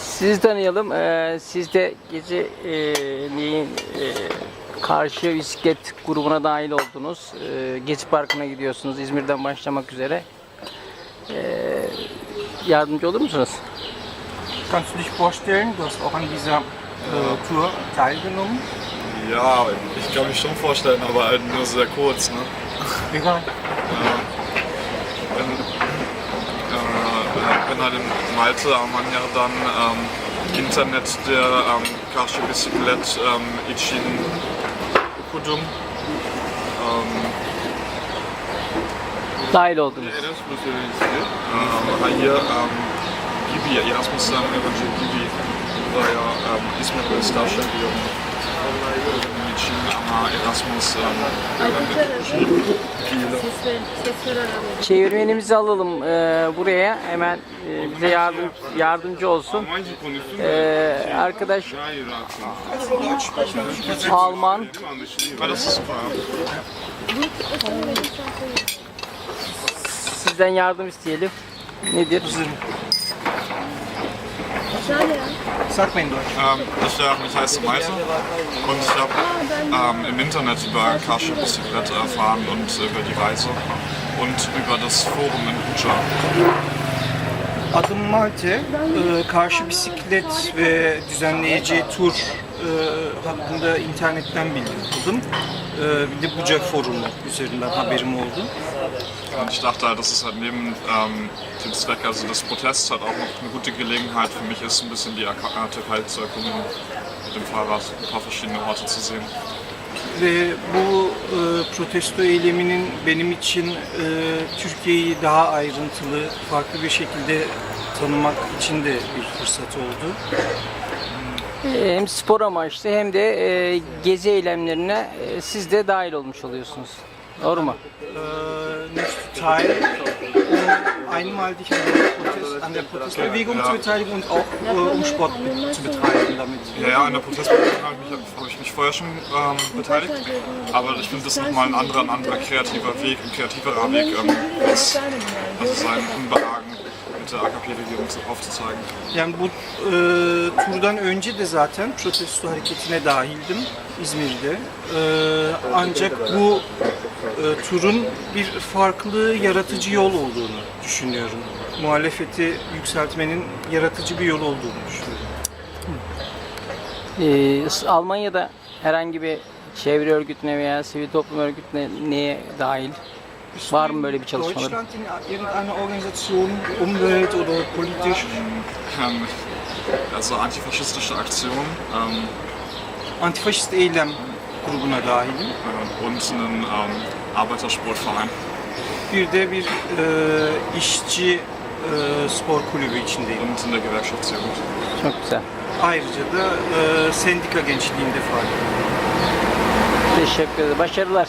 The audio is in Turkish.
Sizi tanıyalım. Ee, siz de geceliğin e, karşı bisiklet grubuna dahil oldunuz. Ee, Gezi Parkı'na gidiyorsunuz İzmir'den başlamak üzere. Ee, yardımcı olur musunuz? Kannst du dich vorstellen, du hast auch an dieser äh, Tour teilgenommen? Ja, ich kann mich schon vorstellen, aber halt nur sehr kurz. Ne? Egal. Bin, äh, bin halt in Malte Almanya'dan ähm, Internet der ähm, karşı bisiklet ähm, için okudum. Ähm, Dahil oldunuz. ähm, hayır, ähm, Gibi, Erasmus ähm, Evangelii Gibi var ya ähm, İzmir'de staj yapıyorum. Onun için Kiel'e. Çevirmenimizi alalım ee, buraya. Hemen e, bize yardım, yardımcı olsun. Ee, arkadaş Alman. Sizden yardım isteyelim. Nedir? Sag mir in Deutsch. Ähm, ich, äh, ich heiße Malte und ich habe ähm, im Internet über Karsche Bicyclette erfahren und über die Reise und über das Forum in Bucha. Adım Malte. Ee, karşı bisiklet ve düzenleyici tur hakkında internetten bilgi. Ee, bir de Buca forumu üzerinden haberim oldu. İch dachte halt, dass es halt neben ähm, dem Zweck, also des Protests, halt auch noch eine gute Gelegenheit für mich ist, ein bisschen die Ak- äh, Türkei zu erkunden, mit dem Fahrrad ein paar verschiedene Orte zu sehen. Ve bu e, protesto eyleminin benim için e, Türkiye'yi daha ayrıntılı, farklı bir şekilde tanımak için de bir fırsat oldu. Hem spor amaçlı hem de e, gezi eylemlerine e, siz de dahil olmuş oluyorsunuz. Doğru mu? Äh, nicht teil, um einmalig an der, Protest, an der Protestbewegung zu beteiligen und auch äh, um Sport be- zu betreiben damit. Ja, ja, an der Protestbewegung habe ich, mich- hab ich mich vorher schon ähm, beteiligt, aber ich finde das nochmal ein anderer, ein anderer kreativer Weg, ein kreativerer Weg, ähm, das, also sein Unbehagen der AKP-Regierung zu- aufzuzeigen. Yani bu e, turdan önce de zaten protesto hareketine dahildim İzmir'de. E, ancak bu e, turun bir farklı yaratıcı yol olduğunu düşünüyorum. Muhalefeti yükseltmenin yaratıcı bir yol olduğunu düşünüyorum. Ee, Almanya'da herhangi bir çevre örgütüne veya sivil toplum örgütüne neye dahil? Var mı böyle bir çalışmaları? Deutschland in irgendeiner Organisation, Umwelt oder politisch? Ähm, also antifaschistische Aktionen ähm, Antifaşist eylem grubuna dahilim. äh, und einen ähm, Arbeitersportverein. Bir de bir e, işçi e, spor kulübü içindeyim. und in der Gewerkschaftsjugend. Çok güzel. Ayrıca da e, sendika gençliğinde faaliyet. Teşekkür ederim. Başarılar.